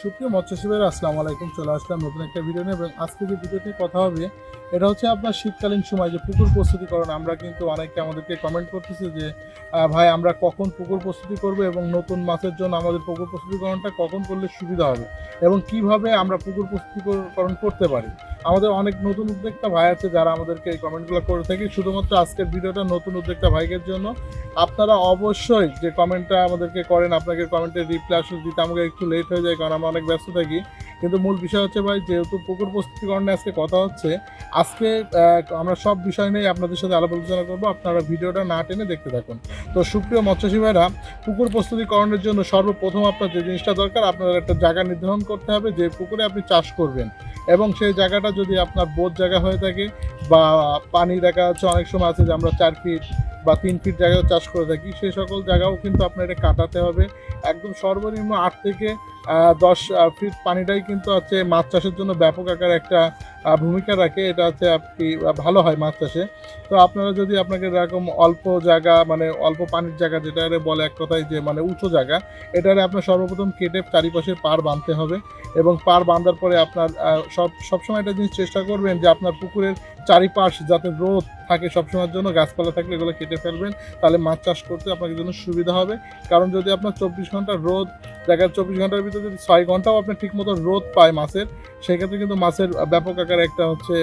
সুপ্রিয় মৎস্যজীবীরা আসসালামু আলাইকুম। চলে আসলাম নতুন একটা ভিডিও নিয়ে এবং আজকে যে ভিডিওতে কথা হবে, এটা হচ্ছে আপনার শীতকালীন সময় যে পুকুর প্রস্তুতিকরণ। আমরা কিন্তু অনেকে আমাদেরকে কমেন্ট করতেছি যে ভাই, আমরা কখন পুকুর প্রস্তুতি করব এবং নতুন মাছের জন্য আমাদের পুকুর প্রস্তুতিকরণটা কখন করলে সুবিধা হবে এবং কীভাবে আমরা পুকুর প্রস্তুতিকরণ করতে পারি? আমাদের অনেক নতুন উদ্যোক্তা ভাই আছে যারা আমাদেরকে এই কমেন্টগুলো করে থাকে। শুধুমাত্র আজকের ভিডিওটা নতুন উদ্যোক্তা ভাইদের জন্য। আপনারা অবশ্যই যে কমেন্টটা আমাদেরকে করেন, আপনাকে কমেন্টের রিপ্লাই আসলে দিতে আমাকে একটু লেট হয়ে যায়, কারণ আমরা অনেক ব্যস্ত থাকি। কিন্তু মূল বিষয় হচ্ছে ভাই, যেহেতু পুকুর প্রস্তুতিকরণে আজকে কথা হচ্ছে, আজকে আমরা সব বিষয় নিয়ে আপনাদের সাথে আলাপ আলোচনা করব। আপনারা ভিডিওটা না টেনে দেখতে থাকুন। তো সুপ্রিয় মৎস্যজীবী ভাইরা, পুকুর প্রস্তুতিকরণের জন্য সর্বপ্রথম আপনার যে জিনিসটা দরকার আপনার একটা জায়গা নির্ধারণ করতে হবে যে পুকুরে আপনি চাষ করবেন। এবং সেই জায়গাটা যদি আপনার বোধ জায়গা হয়ে থাকে বা পানি দেখা যাচ্ছে অনেক সময় আছে যে আমরা চার ফিট বা তিন ফিট জায়গায় চাষ করে থাকি, সেই সকল জায়গাও কিন্তু আপনার এটা কাটাতে হবে। একদম সর্বনিম্ন আট থেকে দশ ফিট পানিটাই কিন্তু হচ্ছে মাছ চাষের জন্য ব্যাপক আকার একটা ভূমিকা রাখে, এটা হচ্ছে আপনি ভালো হয় মাছ চাষে তো আপনারা যদি আপনাকে এরকম অল্প জায়গা মানে অল্প পানির জায়গা যেটা বলে এক কথায় যে মানে উঁচু জায়গা, এটারে আপনার সর্বপ্রথম কেটে চারিপাশে পার বাঁধতে হবে এবং পার বাঁধার পরে আপনার সব, সবসময় একটা জিনিস চেষ্টা করবেন যে আপনার পুকুরের চারিপাশ যাতে রোদ থাকে সবসময়ের জন্য, গাছপালা থাকলে এগুলো কেটে ফেলবেন, তাহলে মাছ চাষ করতে আপনার জন্য সুবিধা হবে। কারণ যদি আপনার চব্বিশ ঘণ্টা রোদ দেখার চব্বিশ ঘণ্টার ভিতরে যদি ছয় ঘন্টাও আপনি ঠিকমতো রোদ পায় মাছের, সেক্ষেত্রে কিন্তু মাছের ব্যাপক আকারে একটা হচ্ছে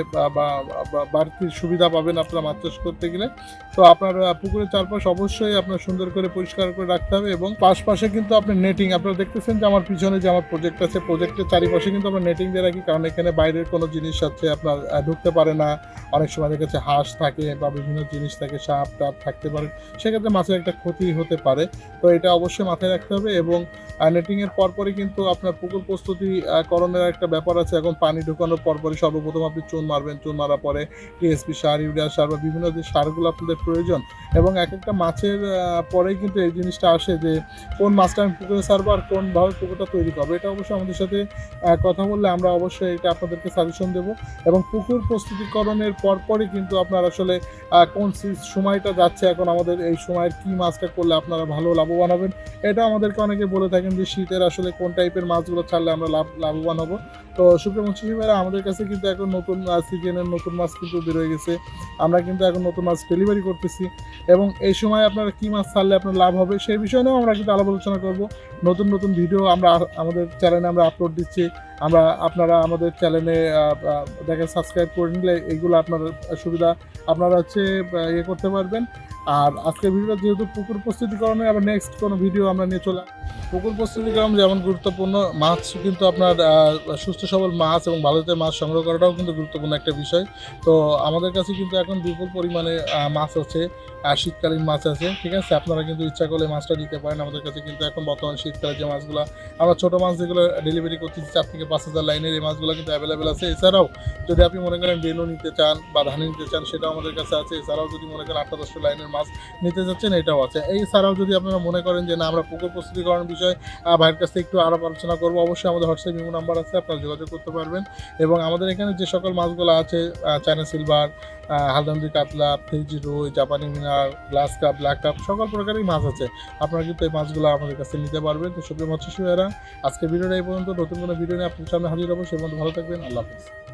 বাড়তি সুবিধা পাবেন আপনারা মাছ চাষ করতে গেলে। তো আপনার পুকুরের চারপাশ অবশ্যই আপনার সুন্দর করে পরিষ্কার করে রাখতে হবে এবং পাশপাশে কিন্তু আপনি নেটিং আপনারা দেখতেছেন যে আমার পিছনে যে আমার প্রজেক্ট আছে প্রজেক্টের চারিপাশে কিন্তু আমরা নেটিং দিয়ে রাখি কারণ এখানে বাইরের কোনো জিনিস আছে আপনার ঢুকতে পারে না। অনেক সময় দেখা যাচ্ছে হাঁস থাকে বা বিভিন্ন জিনিস থাকে সাপ টাপ থাকতে পারে। সেক্ষেত্রে মাছের একটা ক্ষতি হতে পারে। তো এটা অবশ্যই মাথায় রাখতে হবে এবং নেটিংয়ের পরপরই কিন্তু আপনার পুকুর প্রস্তুতি আহ, করণের একটা ব্যাপার আছে। এখন পানি ঢুকানোর পরপরই সর্বপ্রথম আপনি চুন মারবেন, চুন মারার পরে টিএসপি সার, ইউরিয়া সার বা বিভিন্ন যে সারগুলো আপনাদের প্রয়োজন এবং এক একটা মাছের পরেই কিন্তু এই জিনিসটা আসে যে কোন মাছটা আমি পুকুরে সারবো আর কোনভাবে পুকুরটা তৈরি করব। এটা অবশ্যই আমাদের সাথে কথা বললে আমরা অবশ্যই এটা আপনাদেরকে সাজেশন দেবো এবং পুকুর প্রস্তুতিকরণের পরপরই কিন্তু আপনার আসলে কোন সময়টা যাচ্ছে এখন আমাদের এই সময়ের কি মাছটা করলে আপনারা ভালো লাভবান হবেন। এটা আমাদেরকে অনেকে বলে থাকেন যে শীতের আসলে কোন টাইপের মাছগুলো ছাড়লে আমরা লাভ লাভবান হব। তো সুপ্রিয় মৎস্যজীবীরা আমাদের কাছে কিন্তু এখন নতুন সিজনের নতুন মাছ কিন্তু বেরোয় গেছে। আমরা কিন্তু এখন নতুন মাছ ডেলিভারি করতেছি। এবং এই সময় আপনারা কী মাছ ছাড়লে আপনার লাভ হবে সেই বিষয় নিয়েও আমরা কিন্তু আলাপ আলোচনা করব। নতুন নতুন ভিডিও আমরা আমাদের চ্যানেলে আমরা আপলোড দিচ্ছি। আমরা আপনারা আমাদের চ্যানেলে দেখে সাবস্ক্রাইব করে নিলে এইগুলো আপনার সুবিধা। আপনারা হচ্ছে ইয়ে করতে পারবেন। আর আজকের ভিডিওটা যেহেতু পুকুর প্রস্তুতিকরণে আবার নেক্সট কোনো ভিডিও আমরা নিয়ে চলে পুকুর প্রস্তুতিকরণ যেমন গুরুত্বপূর্ণ, মাছ কিন্তু আপনার সুস্থ সবল মাছ এবং ভালো জাতের মাছ সংগ্রহ করাটাও কিন্তু গুরুত্বপূর্ণ একটা বিষয়। তো আমাদের কাছে কিন্তু এখন বিপুল পরিমাণে মাছ আছে আর শীতকালীন মাছ আছে, ঠিক আছে? আপনারা কিন্তু ইচ্ছা করলে মাছটা দিতে পারেন। আমাদের কাছে কিন্তু এখন বর্তমান শীতকালে যে মাছগুলো, আমরা ছোটো মাছ যেগুলো ডেলিভারি করতেছি, চার থেকে পাঁচ হাজার লাইনের এই মাছগুলো কিন্তু অ্যাভেলেবেল আছে। এছাড়াও যদি আপনি মনে করেন বেলু নিতে চান বা ধানি নিতে চান, সেটাও আমাদের কাছে আছে। এছাড়াও যদি মনে করেন আটটা দশটা লাইনের মাছ নিতে যাচ্ছেন, এটাও আছে। এছাড়াও যদি আপনারা মনে করেন যে, না, আমরা পুকুর প্রস্তুতিকরণ বিষয়ে ভাইয়ের কাছ থেকে একটু আরও আলোচনা করব, অবশ্যই আমাদের হোয়াটসঅ্যাপ ইমো নাম্বার আছে, আপনারা যোগাযোগ করতে পারবেন। এবং আমাদের এখানে যে সকল মাছগুলো আছে চায়না সিলভার হালদান্দি কাতলা, ফ্রিজি রুই, জাপানি মিনার, গ্লাস কাপ, ব্ল্যাক কাপ, সকল প্রকারই মাছ আছে। আপনারা কিন্তু এই মাছগুলো আমাদের কাছে নিতে পারবেন। তো সুপ্রিয় মৎস্যজীবীরা আজকে ভিডিওটা এই পর্যন্ত। নতুন কোনো ভিডিও নিয়ে আপনার সামনে হাজির হব। সে মধ্যে ভালো থাকবেন। আল্লাহ হাফিজ।